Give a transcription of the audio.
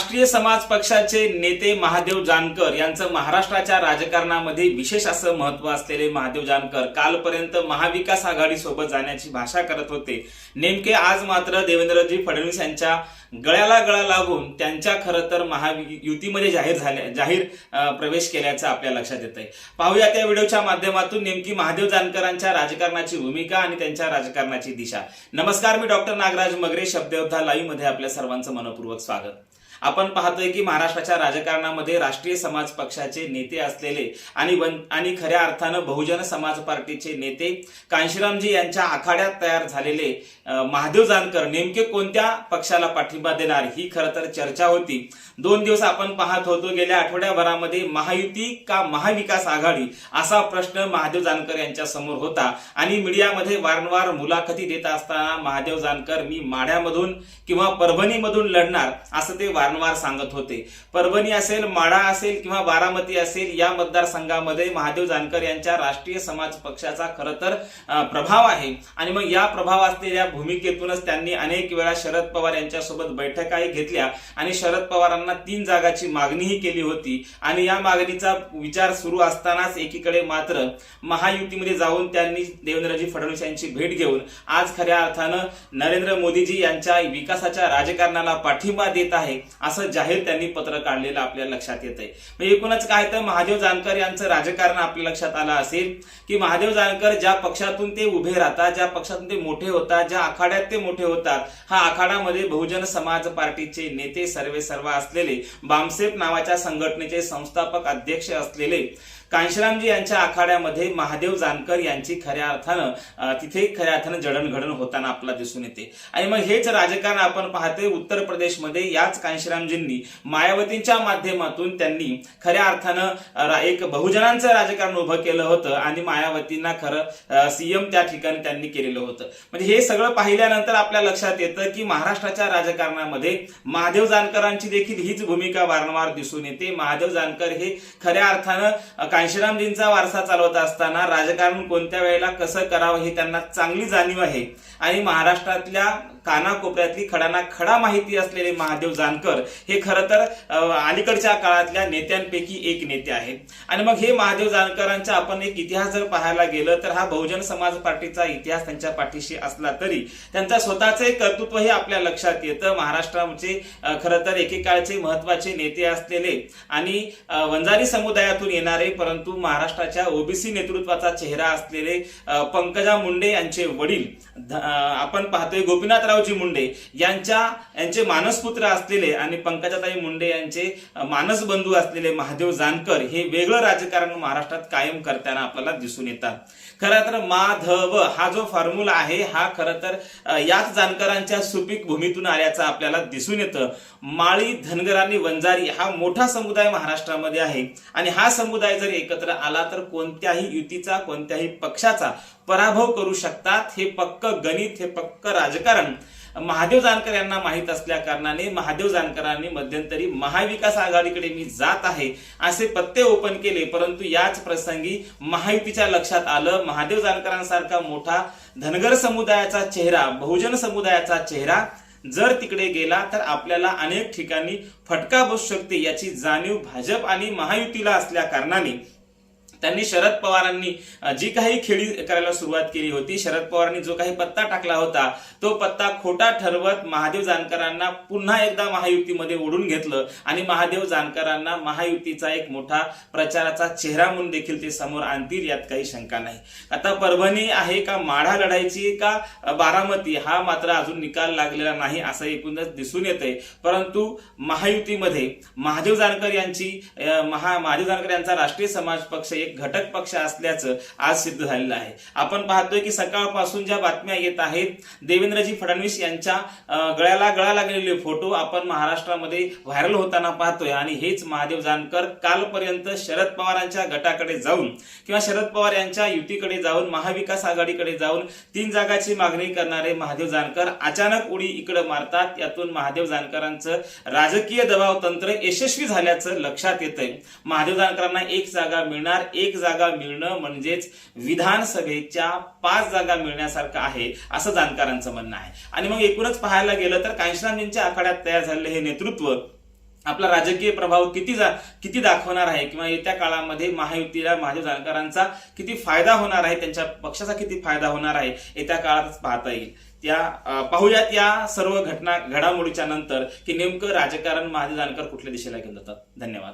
राष्ट्रीय समाज पक्षाचे नेते महादेव जानकर यांचं महाराष्ट्राच्या राजकारणामध्ये विशेष असं महत्त्व असलेले महादेव जानकर कालपर्यंत महाविकास आघाडी सोबत जाण्याची भाषा करत होते. नेमके आज मात्र देवेंद्रजी फडणवीस यांच्या गळ्याला गळा लागून त्यांच्या खरं तर महायुतीमध्ये जाहीर झाल्या जाहीर प्रवेश केल्याचं आपल्या लक्षात येत आहे पाहूया त्या व्हिडिओच्या माध्यमातून नेमकी महादेव जानकरांच्या राजकारणाची भूमिका आणि त्यांच्या राजकारणाची दिशा. नमस्कार मी डॉक्टर नागराज मगरे शब्दयोद्धा लाईव्हमध्ये आपल्या सर्वांचं मनपूर्वक स्वागत. आपण पाहतोय की महाराष्ट्राच्या राजकारणामध्ये राष्ट्रीय समाज पक्षाचे नेते असलेले आणि आणि खऱ्या अर्थानं बहुजन समाज पार्टीचे नेते कांशीरामजी यांच्या आखाड्यात तयार झालेले महादेव जानकर नेमके कोणत्या पक्षाला पाठिंबा देणार ही खरं तर चर्चा होती. दोन दिवस आपण पाहत होतो गेल्या आठवड्याभरामध्ये महायुती का महाविकास आघाडी असा प्रश्न महादेव जानकर यांच्या समोर होता. आणि मीडियामध्ये वारंवार मुलाखती देत असताना महादेव जानकर मी माढ्यामधून किंवा परभणीमधून लढणार असं ते वारंवार सांगत होते. परभणी असेल माढा असेल किंवा बारामती असेल या मतदारसंघामध्ये महादेव जानकर यांच्या राष्ट्रीय समाज पक्षाचा खर तर प्रभाव आहे. आणि मग या प्रभाव असलेल्या भूमिकेतूनच त्यांनी अनेक वेळा शरद पवार यांच्यासोबत बैठकाही घेतल्या आणि शरद पवारांना तीन जागाची मागणीही केली होती. आणि या मागणीचा विचार सुरू असतानाच एकीकडे मात्र महायुतीमध्ये जाऊन त्यांनी देवेंद्रजी फडणवीस यांची भेट घेऊन आज खऱ्या अर्थानं नरेंद्र मोदीजी यांच्या विकासाच्या राजकारणाला पाठिंबा देत आहे. असं जाहीर त्यांनी पत्र काढलेलं आपल्या लक्षात येत आहे म्हणजे एकूणच काय तर महादेव जानकर यांचं राजकारण आपल्या लक्षात आलं असेल की महादेव जानकर ज्या पक्षातून ते उभे राहतात ज्या पक्षातून ते मोठे होतात ज्या आखाड्यात ते मोठे होतात हा आखाडामध्ये बहुजन समाज पार्टीचे नेते सर्वे सर्वा असलेले बामसेप नावाच्या संघटनेचे संस्थापक अध्यक्ष असलेले कांशीरामजी यांच्या आखाड्यामध्ये महादेव जानकर यांची खऱ्या अर्थानं तिथे खऱ्या अर्थानं जडणघडण होताना आपल्याला दिसून येते. आणि मग हेच राजकारण आपण पाहतोय उत्तर प्रदेशमध्ये याच कांशीरामजींनी मायावतींच्या माध्यमातून त्यांनी खऱ्या अर्थानं एक बहुजनांचं राजकारण उभं केलं होतं आणि मायावतींना खरं सीएम त्या ठिकाणी त्यांनी केलेलं होतं. म्हणजे हे सगळं पाहिल्यानंतर आपल्या लक्षात येतं की महाराष्ट्राच्या राजकारणामध्ये महादेव जानकरांची देखील हीच भूमिका वारंवार दिसून येते. महादेव जानकर हे खऱ्या अर्थानं कांशीरामजींचा वारसा चालवत असताना राजकारण कोणत्या वेळेला कसं करावं हे त्यांना चांगली जाणीव आहे. आणि महाराष्ट्रातल्या कानाकोपऱ्यातली खडाना खडा माहिती असलेले महादेव जानकर हे खरं तर अलीकडच्या काळातल्या नेत्यांपैकी एक नेते आहेत. आणि मग हे महादेव जानकरांचा आपण एक इतिहास जर पाहायला गेलं तर हा बहुजन समाज पार्टीचा इतिहास त्यांच्या पाठीशी असला तरी त्यांचा स्वतःचं एक कर्तृत्व हे आपल्या लक्षात येतं. महाराष्ट्राचे खरं तर एकेकाळचे महत्त्वाचे नेते असलेले आणि वंजारी समुदायातून येणारे परंतु महाराष्ट्राच्या ओबीसी नेतृत्वाचा चेहरा असलेले पंकजा मुंडे यांचे वडील आपण पाहतोय गोपीनाथरावजी मुंडे यांच्या यांचे मानसपुत्र असलेले आणि पंकजाताई मुंडे यांचे मानस बंधू असलेले महादेव जानकर हे वेगळं राजकारण महाराष्ट्रात कायम करताना आपल्याला दिसून येतात. खरं तर माधव हा जो फॉर्म्युला आहे हा खरं तर याच जानकरांच्या सुपीक भूमीतून आल्याचा आपल्याला दिसून येतं. माळी धनगर आणि वंजारी हा मोठा समुदाय महाराष्ट्रामध्ये आहे. आणि हा समुदाय जर एकत्र आला तर कोणत्याही युतीचा कोणत्याही पक्षाचा पराभव करू शकतात. हे पक्क गणित हे पक्क राजकारण. महादेव जानकर यांना माहीत असल्या कारणाने महादेव जानकरांनी मध्यंतरी महाविकास आघाडीकडे मी जात आहे असे पत्ते ओपन केले. परंतु याच प्रसंगी महायुतीच्या लक्षात आलं महादेव जानकरांसारखा मोठा धनगर समुदायाचा चेहरा बहुजन समुदायाचा चेहरा जर तिकडे गेला तर आपल्याला अनेक ठिकाणी फटका बसू शकते याची जाणीव भाजप आणि महायुतीला असल्या कारणाने. त्यांनी शरद पवारांनी जी काही खेळी करायला सुरुवात केली होती शरद पवारांनी जो काही पत्ता टाकला होता तो पत्ता खोटा ठरवत महादेव जानकरांना पुन्हा एकदा महायुतीमध्ये ओढून घेतलं. आणि महादेव जानकरांना महायुतीचा एक मोठा प्रचाराचा चेहरा म्हणून देखील ते समोर आणतील यात काही शंका नाही. आता परभणी आहे का माढा लढायची का बारामती हा मात्र अजून निकाल लागलेला नाही असं एकूणच दिसून येतंय. परंतु महायुतीमध्ये महादेव जानकर यांची महा महादेव जानकर यांचा राष्ट्रीय समाज पक्ष एक घटक पक्ष असल्याचं आज सिद्ध झालेलं आहे. आपण पाहतोय की सकाळपासून ज्या बातम्या येत आहेत देवेंद्रजी फडणवीस यांच्या गळ्याला गळा लागलेले फोटो आपण महाराष्ट्रामध्ये व्हायरल होताना पाहतोय. आणि हेच महादेव जानकर कालपर्यंत शरद पवारांच्या गटाकडे जाऊन किंवा शरद पवार यांच्या युतीकडे जाऊन महाविकास आघाडीकडे जाऊन तीन जागाची मागणी करणारे महादेव जानकर अचानक उडी इकडे मारतात. यातून महादेव जानकरांचं राजकीय दबाव तंत्र यशस्वी झाल्याचं लक्षात येतंय. महादेव जानकरांना एक जागा मिळणार एक जागा मिळणं म्हणजेच विधानसभेच्या पाच जागा मिळण्यासारखं आहे असं जाणकारांचं म्हणणं आहे. आणि मग एकूणच पाहायला गेलं तर कांशरामजींच्या आखाड्यात तयार झालेलं हे नेतृत्व आपला राजकीय प्रभाव किती जा किती दाखवणार आहे? किंवा येत्या काळामध्ये महायुतीला महादेव जानकरांचा किती फायदा होणार आहे? त्यांच्या पक्षाचा किती फायदा होणार आहे? येत्या काळातच पाहता येईल. त्या पाहूयात या सर्व घटना घडामोडीच्या नंतर की नेमकं राजकारण महादेव जानकर कुठल्या दिशेला घेऊन जातात. धन्यवाद.